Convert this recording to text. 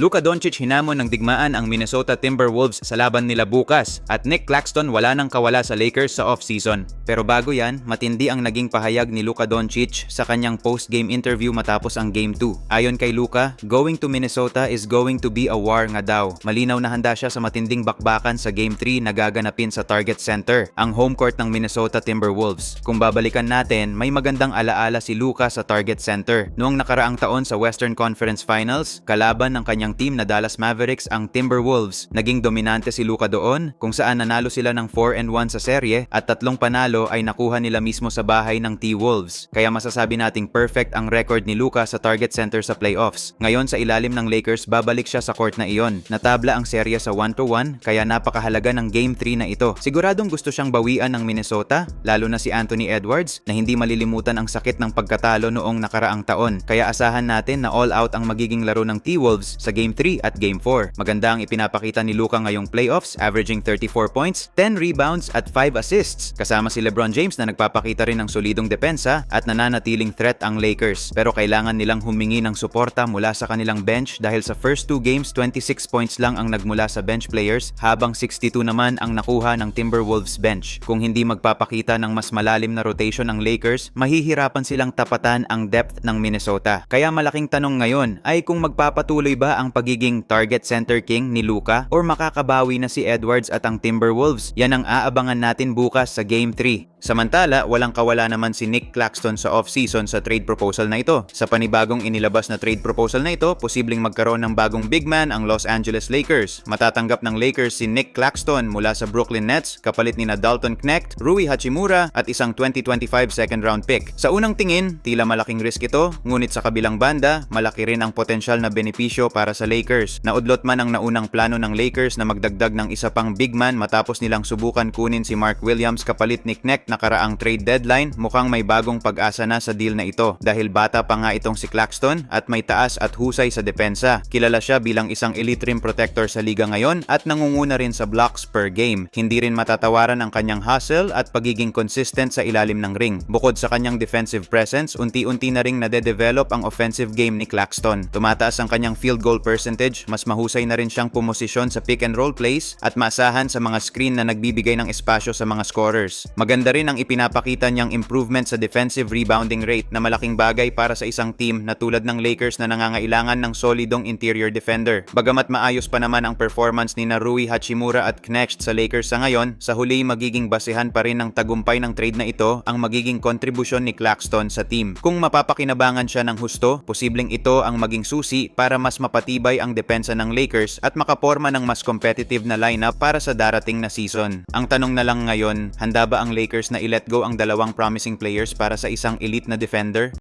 Luka Doncic hinamon ng digmaan ang Minnesota Timberwolves sa laban nila bukas at Nick Claxton wala nang kawala sa Lakers sa off-season. Pero bago yan, matindi ang naging pahayag ni Luka Doncic sa kanyang post-game interview matapos ang Game 2. Ayon kay Luka, going to Minnesota is going to be a war nga daw. Malinaw na handa siya sa matinding bakbakan sa Game 3 na gaganapin sa Target Center, ang home court ng Minnesota Timberwolves. Kung babalikan natin, may magandang alaala si Luka sa Target Center. Noong nakaraang taon sa Western Conference Finals, kalaban ng kanyang team na Dallas Mavericks ang Timberwolves. Naging dominante si Luka doon kung saan nanalo sila ng 4 and 1 sa serye at tatlong panalo ay nakuha nila mismo sa bahay ng T-Wolves. Kaya masasabi nating perfect ang record ni Luka sa Target Center sa playoffs. Ngayon sa ilalim ng Lakers, babalik siya sa court na iyon. Natabla ang serye sa 1-1 kaya napakahalaga ng Game 3 na ito. Siguradong gusto siyang bawian ng Minnesota, lalo na si Anthony Edwards na hindi malilimutan ang sakit ng pagkatalo noong nakaraang taon. Kaya asahan natin na all out ang magiging laro ng T-Wolves sa Game 3 at Game 4. Maganda ang ipinapakita ni Luka ngayong playoffs, averaging 34 points, 10 rebounds at 5 assists. Kasama si LeBron James na nagpapakita rin ng solidong depensa at nananatiling threat ang Lakers. Pero kailangan nilang humingi ng suporta mula sa kanilang bench dahil sa first two games 26 points lang ang nagmula sa bench players habang 62 naman ang nakuha ng Timberwolves bench. Kung hindi magpapakita ng mas malalim na rotation ang Lakers, mahihirapan silang tapatan ang depth ng Minnesota. Kaya malaking tanong ngayon ay kung magpapatuloy ba ang pagiging target center king ni Luka or makakabawi na si Edwards at ang Timberwolves. Yan ang aabangan natin bukas sa Game 3. Samantala, walang kawala naman si Nick Claxton sa off-season sa trade proposal na ito. Sa panibagong inilabas na trade proposal na ito, posibleng magkaroon ng bagong big man ang Los Angeles Lakers. Matatanggap ng Lakers si Nick Claxton mula sa Brooklyn Nets, kapalit ni na Dalton Knecht, Rui Hachimura at isang 2025 second round pick. Sa unang tingin, tila malaking risk ito, ngunit sa kabilang banda, malaki rin ang potensyal na benepisyo para sa Lakers. Naudlot man ang naunang plano ng Lakers na magdagdag ng isa pang big man matapos nilang subukan kunin si Mark Williams kapalit ni Knecht nakaraang trade deadline, mukhang may bagong pag-asa na sa deal na ito dahil bata pa nga itong si Claxton at may taas at husay sa depensa. Kilala siya bilang isang elite rim protector sa liga ngayon at nangunguna rin sa blocks per game. Hindi rin matatawaran ang kanyang hustle at pagiging consistent sa ilalim ng ring. Bukod sa kanyang defensive presence, unti-unti na ring nade-develop ang offensive game ni Claxton. Tumataas ang kanyang field goal percentage, mas mahusay na rin siyang pumosisyon sa pick and roll plays at maasahan sa mga screen na nagbibigay ng espasyo sa mga scorers. Maganda rin ang ipinapakita niyang improvement sa defensive rebounding rate na malaking bagay para sa isang team na tulad ng Lakers na nangangailangan ng solidong interior defender. Bagamat maayos pa naman ang performance ni Rui Hachimura at Knecht sa Lakers sa ngayon, sa huli magiging basehan pa rin ng tagumpay ng trade na ito ang magiging kontribusyon ni Claxton sa team. Kung mapapakinabangan siya ng husto, posibleng ito ang maging susi para mas mapatibay ang depensa ng Lakers at makaporma ng mas competitive na lineup para sa darating na season. Ang tanong na lang ngayon, handa ba ang Lakers na i-let go ang dalawang promising players para sa isang elite na defender?